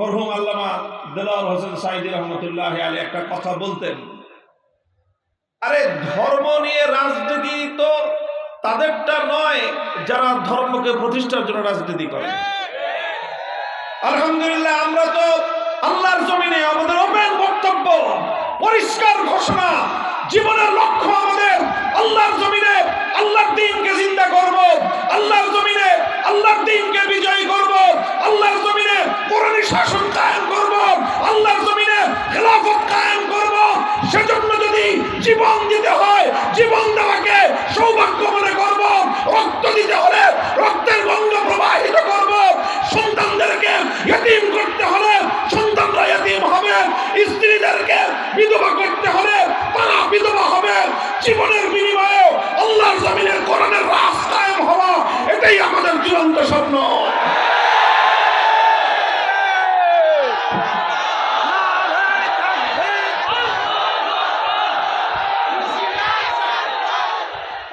মরহুম আল্লামা হোসেন রহমতুল্লাহ আলী একটা কথা বলতেন। আরে ধর্ম নিয়ে রাজনীতি তো তাদেরটা নয়, যারা ধর্মকে প্রতিষ্ঠার জন্য রাজনীতি করে। আলহামদুলিল্লাহ, আমরা তো আল্লাহর জমিনে আমাদের ওপেন বক্তব্য, পরিষ্কার ঘোষণা, জীবনের লক্ষ্য আমাদের। আল্লাহর জমিনে আল্লাহর দিনকে চিন্তা করব, আল্লাহর জমিনে আল্লাহর দিনকে বিজয়ী করব। আল্লাহর জমিনে কোরআনী শাসন কায়েম করব। আল্লাহর জমিনে খেলাফত কায়েম করব। সেজন্য যদি জীবন দিতে হয়, জীবন দেওয়াকে সৌভাগ্য মনে করব। রক্ত দিতে হলে রক্তের গঙ্গ প্রবাহিত করব। সন্তানদেরকে ইয়তিম করতে হলে সন্তানরা ইয়তিম হবে। স্ত্রীদেরকে বিধবা করতে হলে তারা বিধবা হবে। জীবনের বিনিময়ে আল্লাহর জমিনের কোরআনের রাস কায়েম হওয়া এটাই আমাদের চূড়ান্ত স্বপ্ন।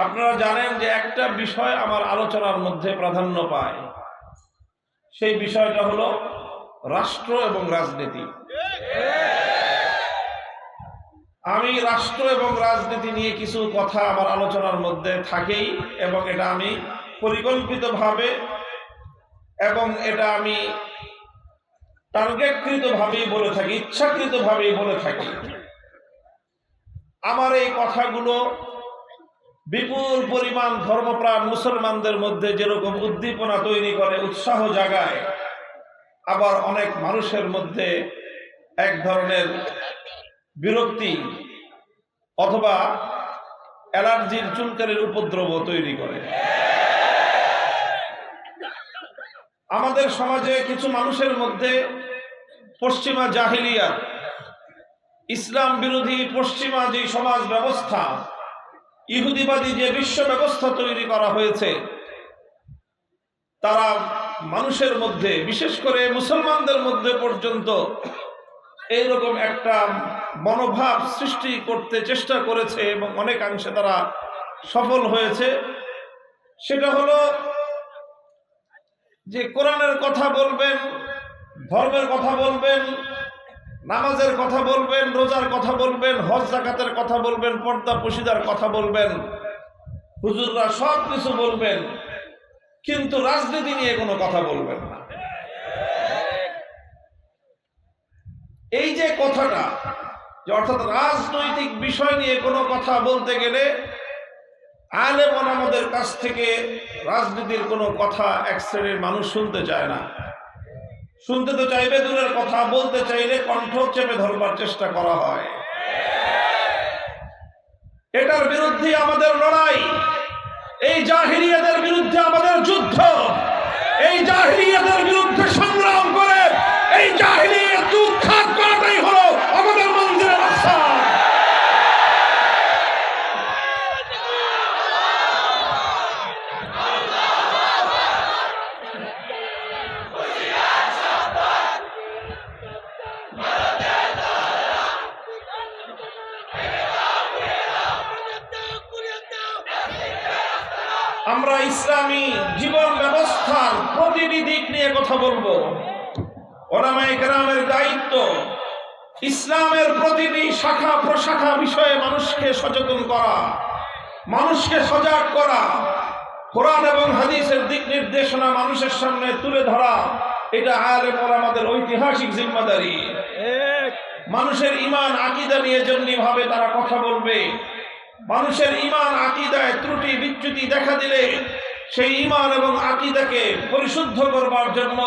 আপনারা জানেন যে একটা বিষয় আমার আলোচনার মধ্যে প্রাধান্য পায়। সেই বিষয়টা হলো রাষ্ট্র এবং রাজনীতি। আমি রাষ্ট্র এবং রাজনীতি নিয়ে কিছু কথা আমার আলোচনার মধ্যে থাকেই এবং এটা আমি পরিকল্পিতভাবে এবং এটা আমি টার্গেটকৃতভাবেই বলে থাকি, ইচ্ছাকৃতভাবেই বলে থাকি। আমার এই কথাগুলো বিপুল পরিমাণ ধর্মপ্রাণ মুসলমানদের মধ্যে যেরকম উদ্দীপনা তৈরি করে, উৎসাহ জাগায়, আবার অনেক মানুষের মধ্যে এক ধরনের বিরক্তি অথবা অ্যালার্জির চুলকানির উপদ্রব তৈরি করে। আমাদের সমাজে কিছু মানুষের মধ্যে পশ্চিমা জাহিলিয়া ইসলাম বিরোধী পশ্চিমা যে সমাজ ব্যবস্থা, ইহুদিবাদী যে বিশ্ব ব্যবস্থা তৈরি করা হয়েছে, তারা মানুষের মধ্যে, বিশেষ করে মুসলমানদের মধ্যে পর্যন্ত এইরকম একটা মনোভাব সৃষ্টি করতে চেষ্টা করেছে এবং অনেকাংশে তারা সফল হয়েছে। সেটা হলো যে কোরআনের কথা বলবেন, ধর্মের কথা বলবেন, নামাজের কথা বলবেন, রোজার কথা বলবেন, হজ, জাকাতের কথা বলবেন, পর্দা, পশিদার কথা বলবেন, হুজুররা সব কিছু বলবেন, কিন্তু রাজনীতি নিয়ে কোনো কথা বলবেন না। এই যে কথাটা অর্থাৎ রাজনৈতিক বিষয় নিয়ে কোনো কথা বলতে গেলে আলেম আমাদের কাছ থেকে রাজনীতির কোনো কথা এক শ্রেণির মানুষ শুনতে চায় না। শুনতে তো চাইবে দূরের কথা, বলতে চাইলে কণ্ঠ চেপে ধরবার চেষ্টা করা হয়। এটার বিরুদ্ধে আমাদের লড়াই, এই জাহিরিয়াদের বিরুদ্ধে আমাদের যুদ্ধ, এই জাহিরিয়াদের বিরুদ্ধে সংগ্রাম করে, এই জাহিরিয়াত আমরা ইসলামী জীবন ব্যবস্থার প্রতিটি দিক নিয়ে কথা বলব। ওলামায়ে কেরামের দায়িত্ব ইসলামের প্রতিটি শাখা প্রশাখা বিষয়ে মানুষকে সচেতন করা মানুষকে সজাগ করা কোরআন এবং হাদিসের দিক নির্দেশনা মানুষের সামনে তুলে ধরা এটা আলেম আমাদের ঐতিহাসিক জিম্মাদারি। মানুষের ইমান আকিদা নিয়ে যেমনি ভাবে তারা কথা বলবে মানুষের ইমান আকিদায় দেখা দিলে সেই ইমান এবং আকিদাকে পরিশুদ্ধ করবার জন্য,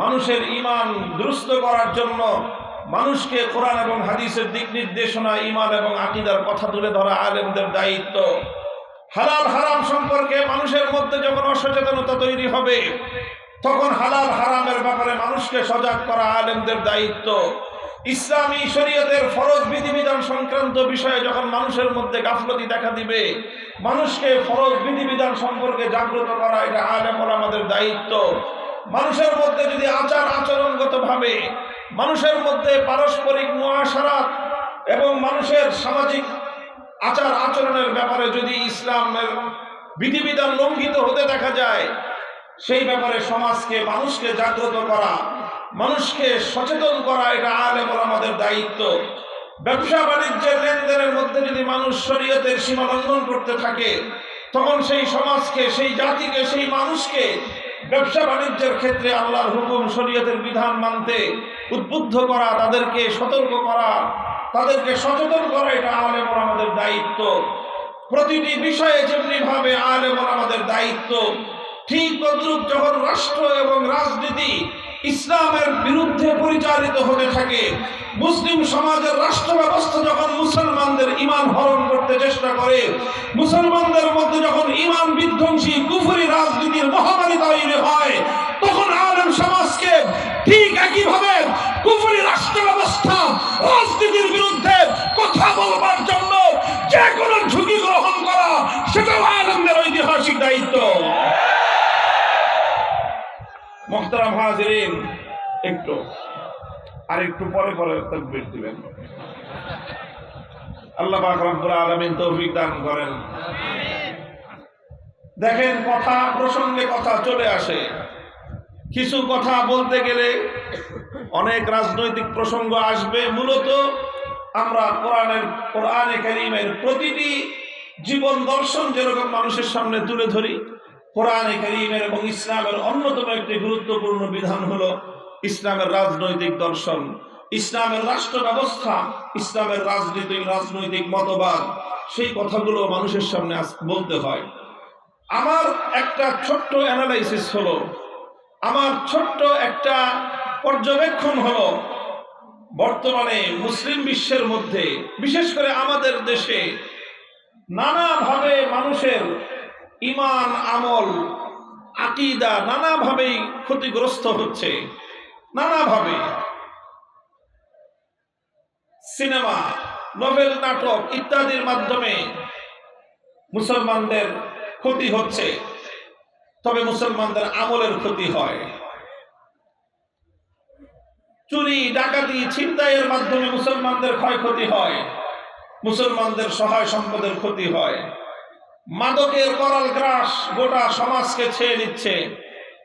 মানুষের ইমান দুরুস্ত করার জন্য মানুষকে কোরআন এবং হাদিসের দিক নির্দেশনা ইমান এবং আকিদার কথা তুলে ধরা আলেমদের দায়িত্ব। হালাল হারাম সম্পর্কে মানুষের মধ্যে যখন অসচেতনতা তৈরি হবে, তখন হালাল হারামের ব্যাপারে মানুষকে সজাগ করা আলেমদের দায়িত্ব। ইসলামী শরীয়তের ফরজ বিধিবিধান সংক্রান্ত বিষয়ে যখন মানুষের মধ্যে গাফলতি দেখা দিবে, মানুষকে ফরজ বিধিবিধান সম্পর্কে জাগ্রত করা, এটা আলেম আমাদের দায়িত্ব। মানুষের মধ্যে যদি আচার আচরণগত ভাবে মানুষের মধ্যে পারস্পরিক মহাসারাত এবং মানুষের সামাজিক আচার আচরণের ব্যাপারে যদি ইসলামের বিধিবিধান লঙ্ঘিত হতে দেখা যায়, সেই ব্যাপারে সমাজকে, মানুষকে জাগ্রত করা মানুষকে সচেতন করা, এটা আলেম আমাদের দায়িত্ব। ব্যবসা বাণিজ্যের লেনদেনের মধ্যে যদি মানুষ শরীয়তের সীমা লঙ্ঘন করতে থাকে, তখন সেই সমাজকে, সেই জাতিকে, সেই মানুষকে ব্যবসা বাণিজ্যের ক্ষেত্রে আল্লাহর হুকুম, শরীয়তের বিধান মানতে উদ্বুদ্ধ করা, তাদেরকে সতর্ক করা, তাদেরকে সচেতন করা, এটা আলেম আমাদের দায়িত্ব। প্রতিটি বিষয়ে যেমনি ভাবে আলেম আমাদের দায়িত্ব, ঠিক তদ্রুপ যখন রাষ্ট্র এবং রাজনীতি ইসলামের বিরুদ্ধে পরিচালিত হতে থাকে। মুসলিম সমাজের রাষ্ট্র ব্যবস্থা যখন মুসলমানদের ইমান হরণ করতে চেষ্টা করে, মুসলমানদের মধ্যে যখন ইমান বিধ্বংসী কুফুরি রাজনীতির মহামারী তৈরি হয়, তখন আলেম সমাজকে ঠিক একইভাবে কুফুরি রাষ্ট্র ব্যবস্থা রাজনীতির বিরুদ্ধে কথা বলবার জন্য যে কোনো ঝুঁকি গ্রহণ করা, সেটাও আলেমদের ঐতিহাসিক দায়িত্ব। মোহতারাম হাজিরিন, একটু, আর একটু পরে পরে তকবির দিবেন। আল্লাহ রব্বুল আলামিন তৌফিক দান করেন। দেখেন, কথা প্রসঙ্গে কথা চলে আসে। কিছু কথা বলতে গেলে অনেক রাজনৈতিক প্রসঙ্গ আসবে। মূলত আমরা কোরআনের, কোরআনে কারিমের প্রতিটি জীবন দর্শন যেরকম মানুষের সামনে তুলে ধরি কোরআনে কারিমের এবং ইসলামের অন্যতম একটি গুরুত্বপূর্ণ বিধান হল ইসলামের রাজনৈতিক দর্শন। ইসলামের রাষ্ট্র ব্যবস্থা ইসলামের রাজনীতি রাজনৈতিক মতবাদ, সেই কথাগুলো মানুষের সামনে বলতে হয়। আমার একটা ছোট্ট অ্যানালাইসিস হলো, আমার ছোট্ট একটা পর্যবেক্ষণ হলো, বর্তমানে মুসলিম বিশ্বের মধ্যে, বিশেষ করে আমাদের দেশে, নানাভাবে মানুষের ইমান, আমল, আকিদা নানাভাবেই ক্ষতিগ্রস্ত হচ্ছে। নানাভাবে। সিনেমা নোবেল নাটক ইত্যাদির মাধ্যমে মুসলমানদের ক্ষতি হচ্ছে। তবে মুসলমানদের আমলের ক্ষতি হয়। চুরি, ডাকাতি, ছিনতাইয়ের মাধ্যমে মুসলমানদের ক্ষয়ক্ষতি হয়। মুসলমানদের সহায় সম্পদের ক্ষতি হয়। মাদকের করাল গ্রাস গোটা সমাজকে ছেয়ে নিচ্ছে।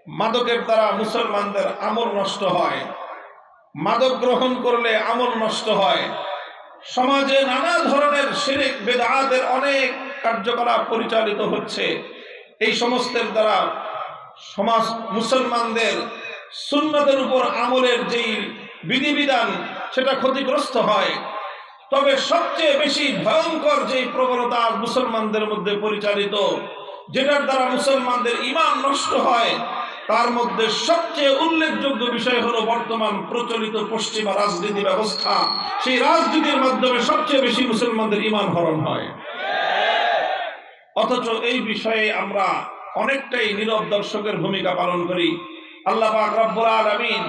মাদকের দ্বারা মুসলমানদের আমল নষ্ট হয়। মাদক গ্রহণ করলে আমল নষ্ট হয়। সমাজে নানা ধরনের শিরিক, বেদাতের অনেক কার্যকলাপ পরিচালিত হচ্ছে। এই সমস্তের দ্বারা সমাজ, মুসলমানদের সুন্নতের উপর আমলের যেই বিধিবিধান, সেটা ক্ষতিগ্রস্ত হয়। তবে সবচেয়ে বেশি ভয়ঙ্কর যে প্রবণতা মুসলমানদের মধ্যে পরিচালিত, যেটার দ্বারা মুসলমানদের ইমান নষ্ট হয়, তার মধ্যে সবচেয়ে উল্লেখযোগ্য বিষয় হলো বর্তমান প্রচলিত পশ্চিমা রাজনীতি ব্যবস্থা। সেই রাজনীতির মাধ্যমে সবচেয়ে বেশি মুসলমানদের ইমান হরণ হয়। অথচ এই বিষয়ে আমরা অনেকটাই নীরব দর্শকের ভূমিকা পালন করি। আল্লাহ পাক রব্বুল আলামিন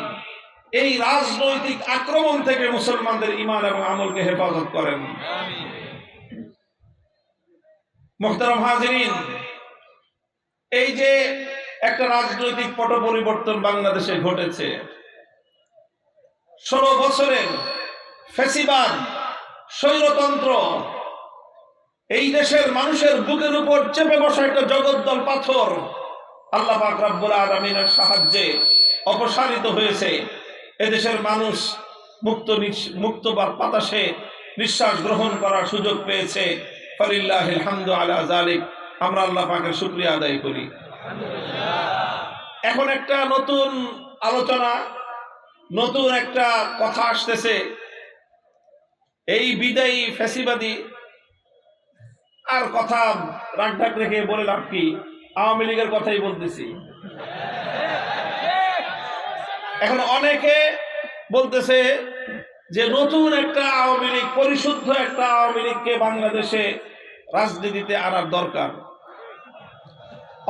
এই রাজনৈতিক আক্রমণ থেকে মুসলমানদের ইমান এবং আমলকে হেফাজত করেন। মোহতারাম হাজিরিন, এই যে একটা রাজনৈতিক পট পরিবর্তন বাংলাদেশে ঘটেছে, ষোলো বছরের ফেসিবাদ, স্বৈরতন্ত্র, এই দেশের মানুষের বুকের উপর চেপে বসা একটা জগদ্দল পাথর, আল্লাহ পাক রব্বুল আলমিনের সাহায্যে অপসারিত হয়েছে। এদেশের মানুষ মুক্ত মুক্ত বাতাসে নিঃশ্বাস গ্রহণ করার সুযোগ পেয়েছে। ফলিল্লাহ হামদু আলা জালিক আমরা আল্লাহ পাকের শুক্রিয়া আদায় করি। এখন একটা নতুন আলোচনা, নতুন একটা কথা আসতেছে। এই বিদায়ী ফ্যাসিবাদী আর কথা রাগঢাক রেখে বলে লাভ কি? আওয়ামী লীগের কথাই বলতেছি। এখন অনেকে বলতেছে যে নতুন একটা আওয়ামী লীগ, পরিশুদ্ধ একটা আওয়ামী লীগকে বাংলাদেশে রাজনীতিতে আনার দরকার।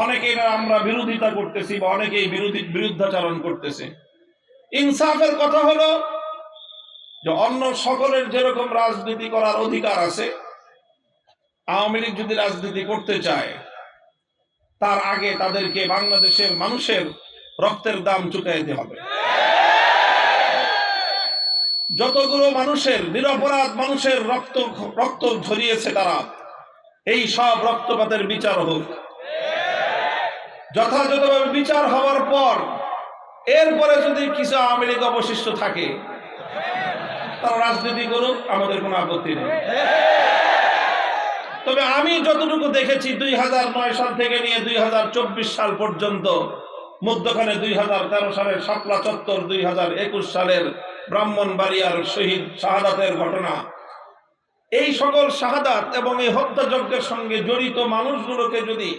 অনেকে আমরা বিরোধিতা করতেছি বা অনেকেই বিরোধী বিরুদ্ধাচরণ করতেছে। ইনসাফের কথা হলো যে অন্য সকলের যেরকম রাজনীতি করার অধিকার আছে, আওয়ামী লীগ যদি রাজনীতি করতে চায়, তার আগে তাদেরকে বাংলাদেশের মানুষের রক্তের দাম চুকাইতে হবে। যতগুলো মানুষের নিরপরাধ মানুষের রক্ত রক্ত ঝরিয়েছে তারা, এই সব রক্তপাতের বিচার হোক। যথাযথভাবে বিচার হওয়ার পর, এরপরে যদি কিছু আওয়ামী লীগ অবশিষ্ট থাকে, তারা রাজনীতি করুক, আমাদের কোনো আপত্তি নেই। তবে আমি যতটুকু দেখেছি, দুই হাজার নয় সাল থেকে নিয়ে দুই হাজার চব্বিশ সাল পর্যন্ত, মধ্যখানে দুই হাজার তেরো সালের শাপলা চত্বর, দুই হাজার একুশ সালের ব্রাহ্মণবাড়িয়ার শহীদ শাহাদাতের ঘটনা। এই সকল শাহাদাত এবং এই হত্যাযজ্ঞের সঙ্গে জড়িত মানুষগুলোকে যদি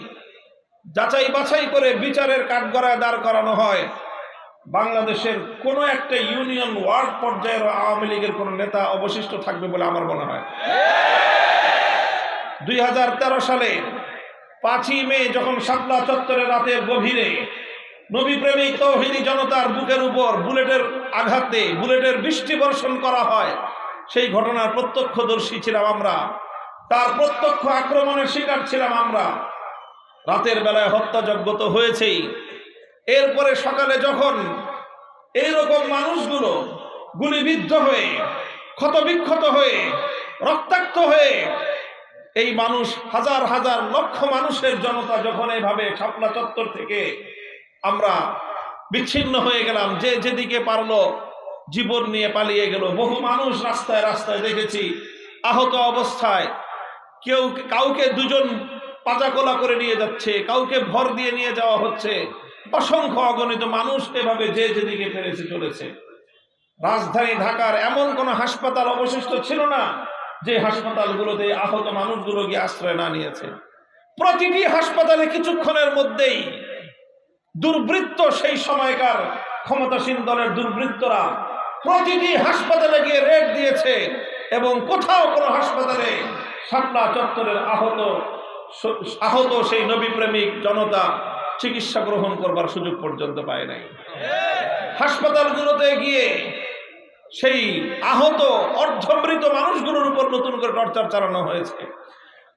যাচাই বাছাই করে বিচারের কাঠগড়ায় দাঁড় করানো হয়, বাংলাদেশের কোনো একটা ইউনিয়ন ওয়ার্ড পর্যায়ের আওয়ামী লীগের কোনো নেতা অবশিষ্ট থাকবে বলে আমার মনে হয়। দুই হাজার তেরো সালে পাঁচই মে যখন শাপলা চত্বরে রাতের গভীরে নবী প্রেমিক তৌহিদি জনতার বুকের উপর বুলেটের আঘাতে, বুলেটের বৃষ্টি বর্ষণ করা হয়। সেই ঘটনার প্রত্যক্ষদর্শী ছিলাম আমরা। তার প্রত্যক্ষ আক্রমণের শিকার ছিলাম আমরা। রাতের বেলায় হত্যাযজ্ঞ তো হয়েছেই। এরপরে সকালে যখন এইরকম মানুষগুলো গুলিবিদ্ধ হয়ে, ক্ষতবিক্ষত হয়ে, রক্তাক্ত হয়ে, এই মানুষ হাজার হাজার লক্ষ মানুষের জনতা যখন এইভাবে শাপলা চত্বর থেকে আমরা বিচ্ছিন্ন হয়ে গেলাম। যে যেদিকে পারল জীবন নিয়ে পালিয়ে গেল। বহু মানুষ রাস্তায় রাস্তায় দেখেছি আহত অবস্থায়। কেউ কাউকে দুজন পাজাকোলা করে নিয়ে যাচ্ছে, কাউকে ভর দিয়ে নিয়ে যাওয়া হচ্ছে। অসংখ্য অগণিত মানুষ এভাবে যে যেদিকে পেরেছে চলেছে। রাজধানী ঢাকার এমন কোন হাসপাতাল অবশিষ্ট ছিল না যে হাসপাতালগুলোতে আহত মানুষগুলো গিয়ে আশ্রয় না নিয়েছে। প্রতিটি হাসপাতালে কিছুক্ষণের মধ্যেই দুর্বৃত্ত সেই সময়কার ক্ষমতাসীন দলের দুর্বৃত্তরা প্রতিটি হাসপাতালে গিয়ে রেড দিয়েছে এবং কোথাও কোনো হাসপাতালে শাপলা চত্বরের আহত আহত সেই নবী প্রেমিক জনতা চিকিৎসা গ্রহণ করবার সুযোগ পর্যন্ত পায় নাই। হাসপাতালগুলোতে গিয়ে সেই আহত, অর্ধমৃত মানুষগুলোর উপর নতুন করে টর্চার চালানো হয়েছে।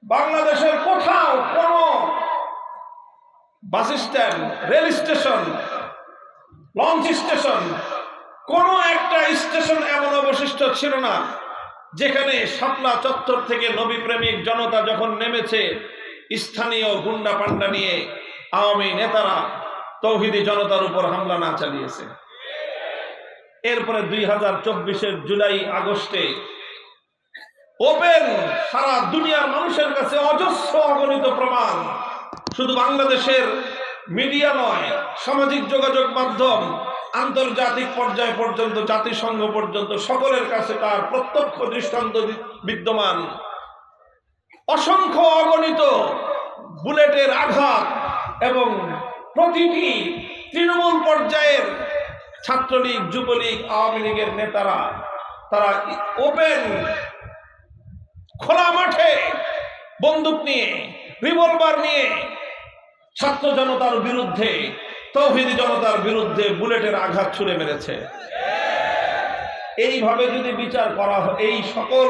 বাংলাদেশের কোথাও কোন bus stand, rail station, launch station, কোন একটা স্টেশন এমন অবশিষ্ট ছিল না, যেখানে শাপলা চত্বর থেকে নবী প্রেমিক জনতা যখন নেমেছে, স্থানীয় গুন্ডা পান্ডা নিয়ে আওয়ামী নেতারা তৌহিদি জনতার উপর হামলা না চালিয়েছে। এরপরে দুই হাজার চব্বিশের জুলাই আগস্টে ওপেন সারা দুনিয়ার মানুষের কাছে অজস্র অগণিত প্রমাণ শুধু বাংলাদেশের মিডিয়া নয়, সামাজিক যোগাযোগ মাধ্যম, আন্তর্জাতিক পর্যায় পর্যন্ত, জাতিসংঘ পর্যন্ত, সকলের কাছে তার প্রত্যক্ষ দৃষ্টান্ত বিদ্যমান। অসংখ্য অগণিত বুলেটের আঘাত এবং প্রতিটি তৃণমূল পর্যায়ের ছাত্রলীগ, যুবলীগ, আওয়ামী লীগের নেতারা, তারা ওপেন, খোলা মাঠে বন্দুক নিয়ে, রিভলভার নিয়ে ছাত্র জনতার বিরুদ্ধে, তৌহিদি জনতার বিরুদ্ধে বুলেটের আঘাত ছুড়ে মেরেছে। এইভাবে যদি বিচার করা হয়, এই সকল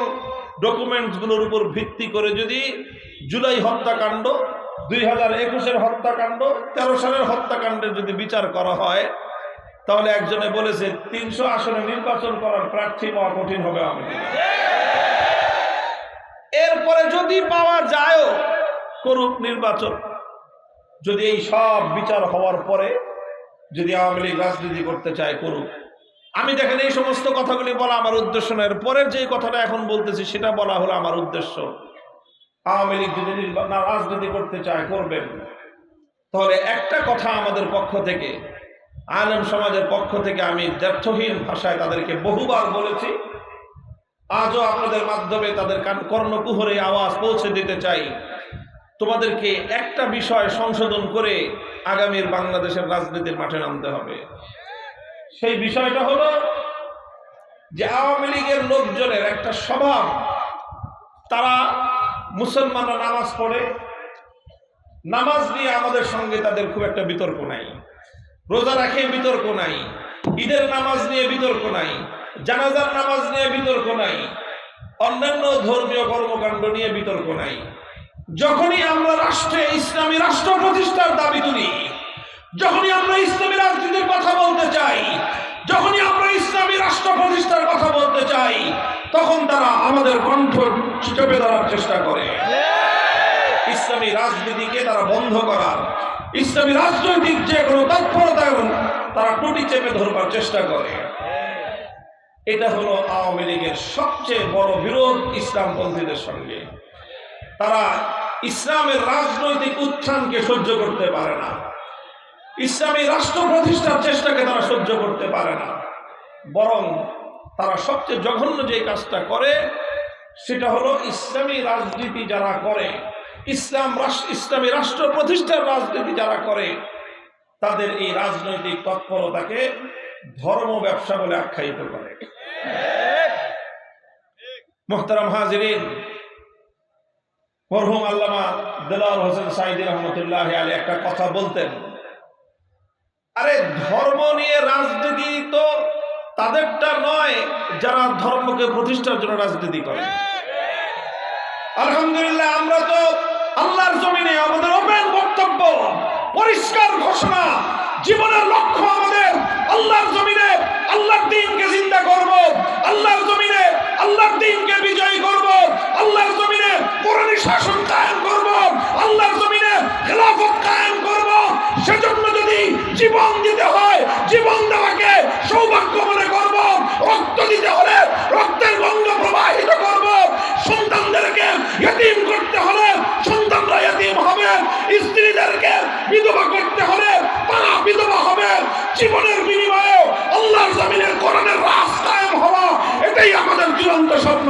ডকুমেন্টসগুলোর উপর ভিত্তি করে যদি জুলাই হত্যাকাণ্ড, দুই হাজার একুশের হত্যাকাণ্ড, তেরো সালের হত্যাকাণ্ডের যদি বিচার করা হয়, তাহলে একজনে বলেছে, তিনশো আসনে নির্বাচন করার প্রার্থী পাওয়া কঠিন হবে আমি এরপরে যদি পাওয়া যায়ও, করুক নির্বাচন। যদি এই সব বিচার হওয়ার পরে যদি আওয়ামী লীগ রাজনীতি করতে চায় করুক। আমি দেখেন এই সমস্ত কথাগুলি বলা আমার উদ্দেশ্য নয়। পরের যে কথাটা এখন বলতেছি, সেটা বলা হলো আমার উদ্দেশ্য। আওয়ামী লীগ যদি রাজনীতি করতে চায়, করবেন। তাহলে একটা কথা আমাদের পক্ষ থেকে, আলেম সমাজের পক্ষ থেকে আমি দ্ব্যর্থহীন ভাষায় তাদেরকে বহুবার বলেছি। আজও আপনাদের মাধ্যমে তাদের কান কর্ণকুহরে আওয়াজ পৌঁছে দিতে চাই। তোমাদেরকে একটা বিষয় সংশোধন করে আগামীর বাংলাদেশের রাজনীতির মাঠে নামতে হবে। সেই বিষয়টা হলো যে আওয়ামী লীগের লোকজনের একটা স্বভাব। তারা মুসলমানরা নামাজ পড়ে। নামাজ নিয়ে আমাদের সঙ্গে তাদের খুব একটা বিতর্ক নাই। রোজা রাখে বিতর্ক নাই। ঈদের নামাজ নিয়ে বিতর্ক নাই। জানাজার নামাজ নিয়ে বিতর্ক নাই। অন্যান্য ধর্মীয় কর্মকাণ্ড নিয়ে বিতর্ক নাই। যখনই আমরা রাষ্ট্রে ইসলামী রাষ্ট্র প্রতিষ্ঠার দাবি তুলি, যখনই আমরা ইসলামী রাজনীতির কথা বলতে চাই, যখনই আমরা ইসলামী রাষ্ট্র প্রতিষ্ঠার কথা বলতে চাই, তখন তারা আমাদের কণ্ঠ চেপে ধরার চেষ্টা করে। ইসলামী রাজনীতিকে তারা বন্ধ করার, ইসলামী রাজনৈতিক যে কোনো তৎপরতা তারা টুটি চেপে ধরবার চেষ্টা করে। এটা হলো আওয়ামী লীগের সবচেয়ে বড় বিরোধ ইসলামপন্থীদের সঙ্গে। তারা ইসলামের রাজনৈতিক উত্থানকে সহ্য করতে পারে না। ইসলামী রাষ্ট্র প্রতিষ্ঠার চেষ্টাকে তারা সহ্য করতে পারে না। বরং তারা সবচেয়ে জঘন্য যে কাজটা করে সেটা হলো ইসলামী রাজনীতি যারা করে ইসলাম ইসলামী রাষ্ট্র প্রতিষ্ঠার রাজনীতি যারা করে তাদের এই রাজনৈতিক তৎপরতাকে ধর্ম ব্যবসা বলে আখ্যায়িত করে। মোহতারাম হাজিরিন মরহুম আল্লামা দেলাওয়ার হোসেন সাইদি রহমতুল্লাহ আলী একটা কথা বলতেন। আরে ধর্ম নিয়ে রাজনীতি তো তাদেরটা নয়, যারা ধর্মকে প্রতিষ্ঠার জন্য রাজনীতি করে। আলহামদুলিল্লাহ, আমরা তো আল্লাহর জমিনে আমাদের ওপেন বক্তব্য, পরিষ্কার ঘোষণা, জীবনের লক্ষ্য আমাদের। আল্লাহর জমিনে আল্লাহর দিনকে চিন্তা করব, আল্লাহর জমিনে আল্লাহর দিনকে বিজয়ী করব। আল্লাহর জমিনে কোরআনী শাসন কায়েম করব। আল্লাহর জমিনে খেলাফত কায়েম করব। সেজন্য যদি জীবন দিতে হয়, জীবন দেওয়াকে সৌভাগ্য মনে করব। রক্ত দিতে হলে রক্তের গন্ধ প্রবাহিত করব। সন্তানদেরকে ইতিম করতে হলে সন্তানরা ইতিম হবে। স্ত্রীদেরকে বিধবা করতে হলে তারা বিধবা হবে। জীবনের বিনিময়ে আল্লাহর জমিনের কোরআনের রাস্তায় হওয়া, এটাই আমাদের চূড়ান্ত স্বপ্ন।